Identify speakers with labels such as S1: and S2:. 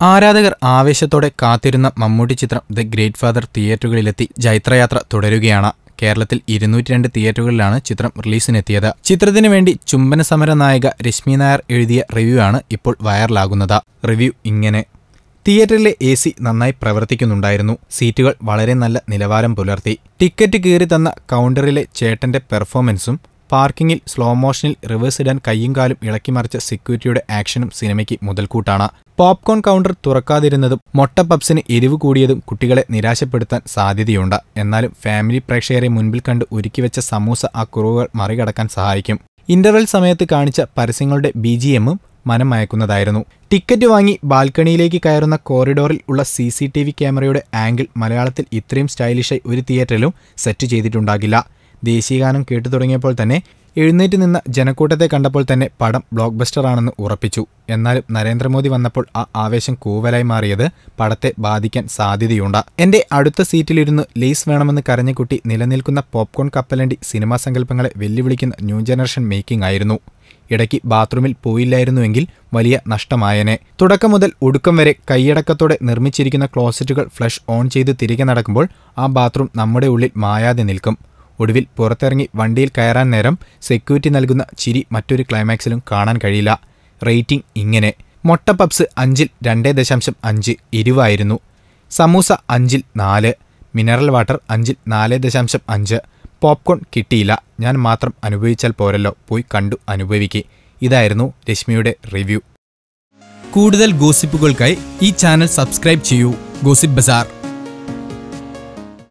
S1: ആരാധകർ ആവേശത്തോടെ കാത്തിരുന്ന മമ്മൂട്ടി ചിത്രം ദ ഗ്രേറ്റ് ഫാദർ തിയേറ്ററുകളിലെത്തി ജൈത്രയാത്ര തുടരുകയാണ്. കേരളത്തിൽ ഇരുന്നൂറ്റി രണ്ട് തിയേറ്ററുകളിലാണ് ചിത്രം റിലീസിനെത്തിയത്. ചിത്രത്തിനു വേണ്ടി ചുംബന സമര നായിക രശ്മി നായർ എഴുതിയ റിവ്യൂ ആണ് ഇപ്പോൾ വൈറലാകുന്നത്. റിവ്യൂ ഇങ്ങനെ. തിയേറ്ററിലെ എ സി നന്നായി പ്രവർത്തിക്കുന്നുണ്ടായിരുന്നു. സീറ്റുകൾ വളരെ നല്ല നിലവാരം പുലർത്തി. ടിക്കറ്റ് കീറി തന്ന കൗണ്ടറിലെ ചേട്ടന്റെ പെർഫോമൻസും പാർക്കിങ്ങിൽ സ്ലോ മോഷനിൽ റിവേഴ്സ് ഇടാൻ കയ്യും കാലും ഇളക്കി മറിച്ച സെക്യൂരിറ്റിയുടെ ആക്ഷനും സിനിമയ്ക്ക് മുതൽക്കൂട്ടാണ്. പോപ്കോൺ കൗണ്ടർ തുറക്കാതിരുന്നതും മൊട്ട പപ്സിന് എരിവ് കൂടിയതും കുട്ടികളെ നിരാശപ്പെടുത്താൻ സാധ്യതയുണ്ട്. എന്നാലും ഫാമിലി പ്രേക്ഷകരെ മുൻപിൽ കണ്ട് ഒരുക്കിവെച്ച സമൂസ ആ കുറവുകൾ മറികടക്കാൻ സഹായിക്കും. ഇന്റർവെൽ സമയത്ത് കാണിച്ച പരസ്യങ്ങളുടെ ബി ജി എമ്മും മനം മയക്കുന്നതായിരുന്നു. ടിക്കറ്റ് വാങ്ങി ബാൽക്കണിയിലേക്ക് കയറുന്ന കോറിഡോറിൽ ഉള്ള സി സി ടി വി ക്യാമറയുടെ ആംഗിൾ മലയാളത്തിൽ ഇത്രയും സ്റ്റൈലിഷായി ഒരു തിയേറ്ററിലും സെറ്റ് ചെയ്തിട്ടുണ്ടാകില്ല. ദേശീയഗാനം കേട്ടു തുടങ്ങിയപ്പോൾ തന്നെ എഴുന്നേറ്റ് നിന്ന ജനക്കൂട്ടത്തെ കണ്ടപ്പോൾ തന്നെ പടം ബ്ലോക്ക് ബസ്റ്റർ ആണെന്ന് ഉറപ്പിച്ചു. എന്നാലും നരേന്ദ്രമോദി വന്നപ്പോൾ ആ ആവേശം കൂവലായി മാറിയത് പടത്തെ ബാധിക്കാൻ സാധ്യതയുണ്ട്. എന്റെ അടുത്ത സീറ്റിലിരുന്ന് ലേസ് വേണമെന്ന് കരഞ്ഞ കുട്ടി നിലനിൽക്കുന്ന പോപ്കോൺ കപ്പലണ്ടി സിനിമാ സങ്കല്പങ്ങളെ വെല്ലുവിളിക്കുന്ന ന്യൂ ജനറേഷൻ മേക്കിംഗ് ആയിരുന്നു. ഇടയ്ക്ക് ബാത്റൂമിൽ പോയില്ലായിരുന്നുവെങ്കിൽ വലിയ നഷ്ടമായനെ. തുടക്കം മുതൽ ഒടുക്കം വരെ കൈയടക്കത്തോടെ നിർമ്മിച്ചിരിക്കുന്ന ക്ലോസറ്റുകൾ ഫ്ലഷ് ഓൺ ചെയ്ത് തിരികെ നടക്കുമ്പോൾ ആ ബാത്റൂം നമ്മുടെ ഉള്ളിൽ മായാതെ നിൽക്കും. ഒടുവിൽ പുറത്തിറങ്ങി വണ്ടിയിൽ കയറാൻ നേരം സെക്യൂരിറ്റി നൽകുന്ന ചിരി മറ്റൊരു ക്ലൈമാക്സിലും കാണാൻ കഴിയില്ല. റേറ്റിംഗ് ഇങ്ങനെ. മൊട്ട പപ്സ് അഞ്ചിൽ രണ്ടേ ദശാംശം അഞ്ച് ഇരുവായിരുന്നു. സമൂസ അഞ്ചിൽ നാല്. മിനറൽ വാട്ടർ അഞ്ചിൽ നാല് ദശാംശം അഞ്ച്. പോപ്കോൺ കിട്ടിയില്ല. ഞാൻ മാത്രം അനുഭവിച്ചാൽ പോരല്ലോ. പോയി കണ്ടു അനുഭവിക്കേ. ഇതായിരുന്നു രശ്മിയുടെ റിവ്യൂ കൂടുതൽ ഗോസിപ്പുകൾക്കായി ഈ ചാനൽ സബ്സ്ക്രൈബ് ചെയ്യൂ. ഗോസിപ്പ് ബസാർ